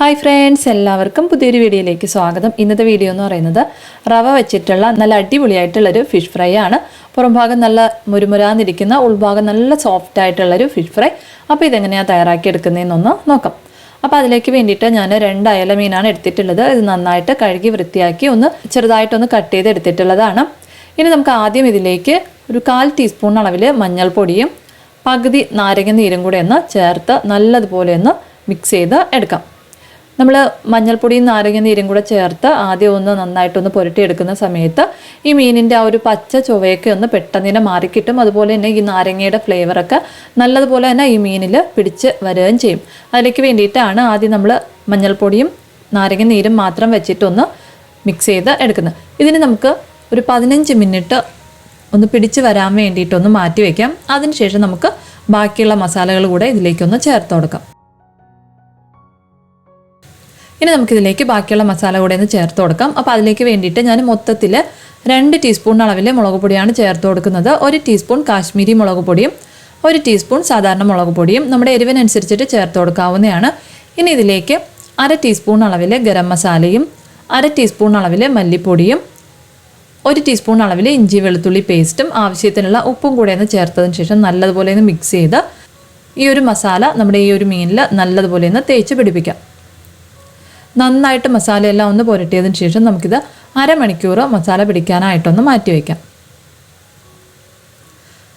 Hi friends എല്ലാവർക്കും പുതിയൊരു വീഡിയോയിലേക്ക് സ്വാഗതം. ഇന്നത്തെ വീഡിയോ എന്ന് പറയുന്നത് റവ വെച്ചിട്ടുള്ള നല്ല അടിപൊളിയായിട്ടുള്ളൊരു ഫിഷ് ഫ്രൈ ആണ്. പുറംഭാഗം നല്ല മുരുമുരാന്നിരിക്കുന്ന ഉൾഭാഗം നല്ല സോഫ്റ്റ് ആയിട്ടുള്ളൊരു ഫിഷ് ഫ്രൈ അപ്പോൾ ഇതെങ്ങനെയാണ് തയ്യാറാക്കി എടുക്കുന്നതെന്നൊന്ന് നോക്കാം. അപ്പോൾ അതിലേക്ക് വേണ്ടിയിട്ട് ഞാൻ രണ്ട് അയല മീനാണ് എടുത്തിട്ടുള്ളത്. ഇത് നന്നായിട്ട് കഴുകി വൃത്തിയാക്കി ഒന്ന് ചെറുതായിട്ടൊന്ന് കട്ട് ചെയ്ത് എടുത്തിട്ടുള്ളതാണ്. ഇനി നമുക്ക് ആദ്യം ഇതിലേക്ക് ഒരു കാൽ ടീസ്പൂൺ അളവിൽ മഞ്ഞൾപ്പൊടിയും പകുതി നാരങ്ങ നീരും കൂടെ ഒന്ന് ചേർത്ത് നല്ലതുപോലെ ഒന്ന് മിക്സ് ചെയ്ത് എടുക്കാം. നമ്മൾ മഞ്ഞൾപ്പൊടിയും നാരങ്ങ നീരും കൂടെ ചേർത്ത് ആദ്യം ഒന്ന് നന്നായിട്ടൊന്ന് പുരട്ടിയെടുക്കുന്ന സമയത്ത് ഈ മീനിന്റെ ആ ഒരു പച്ച ചുവയൊക്കെ ഒന്ന് പെട്ടെന്ന് തന്നെ മാറിക്കിട്ടും. അതുപോലെ തന്നെ ഈ നാരങ്ങയുടെ ഫ്ലേവറൊക്കെ നല്ലതുപോലെ തന്നെ ഈ മീനിൽ പിടിച്ച് വരികയും ചെയ്യും. അതിലേക്ക് വേണ്ടിയിട്ടാണ് ആദ്യം നമ്മൾ മഞ്ഞൾപ്പൊടിയും നാരങ്ങ നീരും മാത്രം വെച്ചിട്ടൊന്ന് മിക്സ് ചെയ്ത് എടുക്കുന്നത്. ഇതിന് നമുക്ക് ഒരു പതിനഞ്ച് മിനിറ്റ് ഒന്ന് പിടിച്ച് വരാൻ വേണ്ടിയിട്ടൊന്ന് മാറ്റി വയ്ക്കാം അതിനുശേഷം നമുക്ക് ബാക്കിയുള്ള മസാലകൾ കൂടെ ഇതിലേക്കൊന്ന് ചേർത്ത് കൊടുക്കാം. ഇനി നമുക്കിതിലേക്ക് ബാക്കിയുള്ള മസാല കൂടെ ഒന്ന് ചേർത്ത് കൊടുക്കാം. അപ്പോൾ അതിലേക്ക് വേണ്ടിയിട്ട് ഞാൻ മൊത്തത്തിൽ രണ്ട് ടീസ്പൂൺ അളവിൽ മുളക് പൊടിയാണ് ചേർത്ത് കൊടുക്കുന്നത്. ഒരു ടീസ്പൂൺ കാശ്മീരി മുളക് പൊടിയും ഒരു ടീസ്പൂൺ സാധാരണ മുളക് പൊടിയും നമ്മുടെ എരിവിനനുസരിച്ചിട്ട് ചേർത്ത് കൊടുക്കാവുന്നതാണ്. ഇനി ഇതിലേക്ക് അര ടീസ്പൂൺ അളവിൽ ഗരം മസാലയും അര ടീസ്പൂൺ അളവിൽ മല്ലിപ്പൊടിയും ഒരു ടീസ്പൂൺ അളവിൽ ഇഞ്ചി വെളുത്തുള്ളി പേസ്റ്റും ആവശ്യത്തിനുള്ള ഉപ്പും കൂടെ ഒന്ന് ചേർത്തതിന് ശേഷം നല്ലതുപോലെ ഒന്ന് മിക്സ് ചെയ്ത് ഈ ഒരു മസാല നമ്മുടെ ഈ ഒരു മീനിൽ നല്ലതുപോലെ ഒന്ന് തേച്ച് പിടിപ്പിക്കാം. നന്നായിട്ട് മസാലയെല്ലാം ഒന്ന് പുരട്ടിയതിന് ശേഷം നമുക്കിത് അരമണിക്കൂർ മസാല പിടിക്കാനായിട്ടൊന്ന് മാറ്റി വയ്ക്കാം.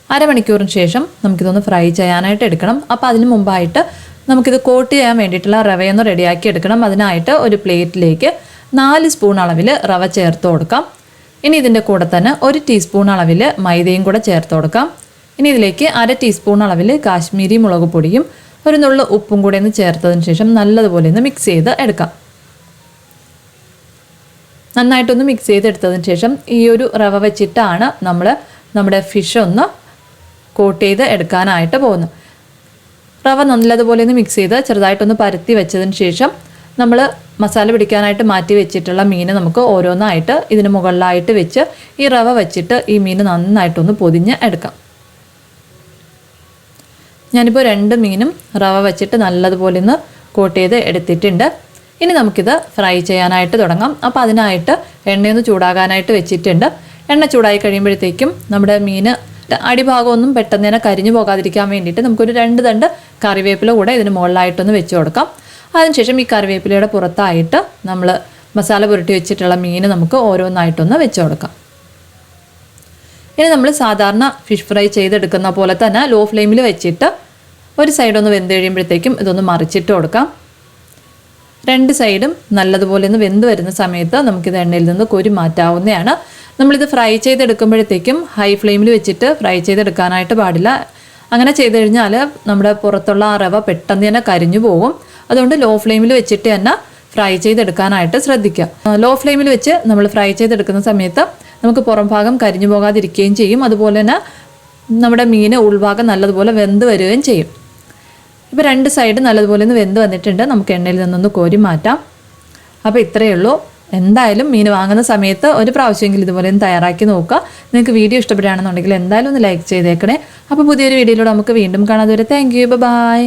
അരമണിക്കൂറിന് ശേഷം നമുക്കിതൊന്ന് ഫ്രൈ ചെയ്യാനായിട്ട് എടുക്കണം. അപ്പോൾ അതിന് മുമ്പായിട്ട് നമുക്കിത് കോട്ട് ചെയ്യാൻ വേണ്ടിയിട്ടുള്ള റവയൊന്ന് റെഡിയാക്കി എടുക്കണം. അതിനായിട്ട് ഒരു പ്ലേറ്റിലേക്ക് നാല് സ്പൂൺ അളവിൽ റവ ചേർത്ത് കൊടുക്കാം. ഇനി ഇതിന്റെ കൂടെ തന്നെ ഒരു ടീസ്പൂൺ അളവിൽ മൈദയും കൂടെ ചേർത്ത് കൊടുക്കാം. ഇനി ഇതിലേക്ക് അര ടീസ്പൂൺ അളവിൽ കാശ്മീരി മുളക് പൊടിയും ഒരു നുള്ളു ഉപ്പും കൂടെ ഒന്ന് ചേർത്തതിന് ശേഷം നല്ലതുപോലെ ഒന്ന് മിക്സ് ചെയ്ത് എടുക്കാം. നന്നായിട്ടൊന്ന് മിക്സ് ചെയ്തെടുത്തതിന് ശേഷം ഈ ഒരു റവ വെച്ചിട്ടാണ് നമ്മൾ നമ്മുടെ ഫിഷ് ഒന്ന് കോട്ട് ചെയ്ത് എടുക്കാനായിട്ട് പോകുന്നത്. റവ നല്ലതുപോലെ ഒന്ന് മിക്സ് ചെയ്ത് ചെറുതായിട്ടൊന്ന് പരത്തി വെച്ചതിന് ശേഷം നമ്മൾ മസാല പിടിക്കാനായിട്ട് മാറ്റി വെച്ചിട്ടുള്ള മീൻ നമുക്ക് ഓരോന്നായിട്ട് ഇതിന് മുകളിലായിട്ട് വെച്ച് ഈ റവ വെച്ചിട്ട് ഈ മീൻ നന്നായിട്ടൊന്ന് പൊതിഞ്ഞ് എടുക്കാം. ഞാനിപ്പോൾ രണ്ട് മീനും റവ വെച്ചിട്ട് നല്ലതുപോലെ ഒന്ന് കോട്ട് ചെയ്ത് എടുത്തിട്ടുണ്ട്. ഇനി നമുക്കിത് ഫ്രൈ ചെയ്യാനായിട്ട് തുടങ്ങാം. അപ്പോൾ അതിനായിട്ട് എണ്ണയൊന്ന് ചൂടാകാനായിട്ട് വെച്ചിട്ടുണ്ട്. എണ്ണ ചൂടായി കഴിയുമ്പോഴത്തേക്കും നമ്മുടെ മീൻ അടിഭാഗമൊന്നും പെട്ടെന്ന് തന്നെ കരിഞ്ഞു പോകാതിരിക്കാൻ വേണ്ടിയിട്ട് നമുക്കൊരു രണ്ട് തണ്ട് കറിവേപ്പില കൂടെ ഇതിന് മുകളിലായിട്ടൊന്ന് വെച്ച് കൊടുക്കാം. അതിനുശേഷം ഈ കറിവേപ്പിലയുടെ പുറത്തായിട്ട് നമ്മൾ മസാല പുരട്ടി വെച്ചിട്ടുള്ള മീൻ നമുക്ക് ഓരോന്നായിട്ടൊന്ന് വെച്ച് കൊടുക്കാം. ഇനി നമ്മൾ സാധാരണ ഫിഷ് ഫ്രൈ ചെയ്തെടുക്കുന്ന പോലെ തന്നെ ലോ ഫ്ലെയിമിൽ വെച്ചിട്ട് ഒരു സൈഡൊന്ന് വെന്ത് കഴിയുമ്പോഴത്തേക്കും ഇതൊന്ന് മറിച്ചിട്ട് കൊടുക്കാം. രണ്ട് സൈഡും നല്ലതുപോലെ ഒന്ന് വെന്ത് വരുന്ന സമയത്ത് നമുക്കിത് എണ്ണയിൽ നിന്ന് കോരി മാറ്റാവുന്നതാണ്. നമ്മളിത് ഫ്രൈ ചെയ്തെടുക്കുമ്പോഴത്തേക്കും ഹൈ ഫ്ലെയിമിൽ വെച്ചിട്ട് ഫ്രൈ ചെയ്തെടുക്കാനായിട്ട് പാടില്ല. അങ്ങനെ ചെയ്ത് കഴിഞ്ഞാൽ നമ്മുടെ പുറത്തുള്ള ആ റവ പെട്ടെന്ന് തന്നെ കരിഞ്ഞു പോകും. അതുകൊണ്ട് ലോ ഫ്ലെയിമിൽ വെച്ചിട്ട് തന്നെ ഫ്രൈ ചെയ്തെടുക്കാനായിട്ട് ശ്രദ്ധിക്കുക. ലോ ഫ്ലെയിമിൽ വെച്ച് നമ്മൾ ഫ്രൈ ചെയ്തെടുക്കുന്ന സമയത്ത് നമുക്ക് പുറം ഭാഗം കരിഞ്ഞു പോകാതിരിക്കുകയും ചെയ്യും. അതുപോലെ തന്നെ നമ്മുടെ മീൻ ഉൾഭാഗം നല്ലതുപോലെ വെന്ത് വരികയും ചെയ്യും. ഇപ്പോൾ രണ്ട് സൈഡ് നല്ലതുപോലെ ഒന്ന് വെന്ത് വന്നിട്ടുണ്ട്. നമുക്ക് എണ്ണയിൽ നിന്നൊന്ന് കോരി മാറ്റാം. അപ്പോൾ ഇത്രയേ ഉള്ളൂ. എന്തായാലും മീൻ വാങ്ങുന്ന സമയത്ത് ഒരു പ്രാവശ്യമെങ്കിലും ഇതുപോലെ ഒന്ന് തയ്യാറാക്കി നോക്കുക. നിങ്ങൾക്ക് വീഡിയോ ഇഷ്ടപ്പെടുകയാണെന്നുണ്ടെങ്കിൽ എന്തായാലും ഒന്ന് ലൈക്ക് ചെയ്തേക്കണേ. അപ്പോൾ പുതിയൊരു വീഡിയോയിലൂടെ നമുക്ക് വീണ്ടും കാണാതെ വരെ താങ്ക് യു ബൈ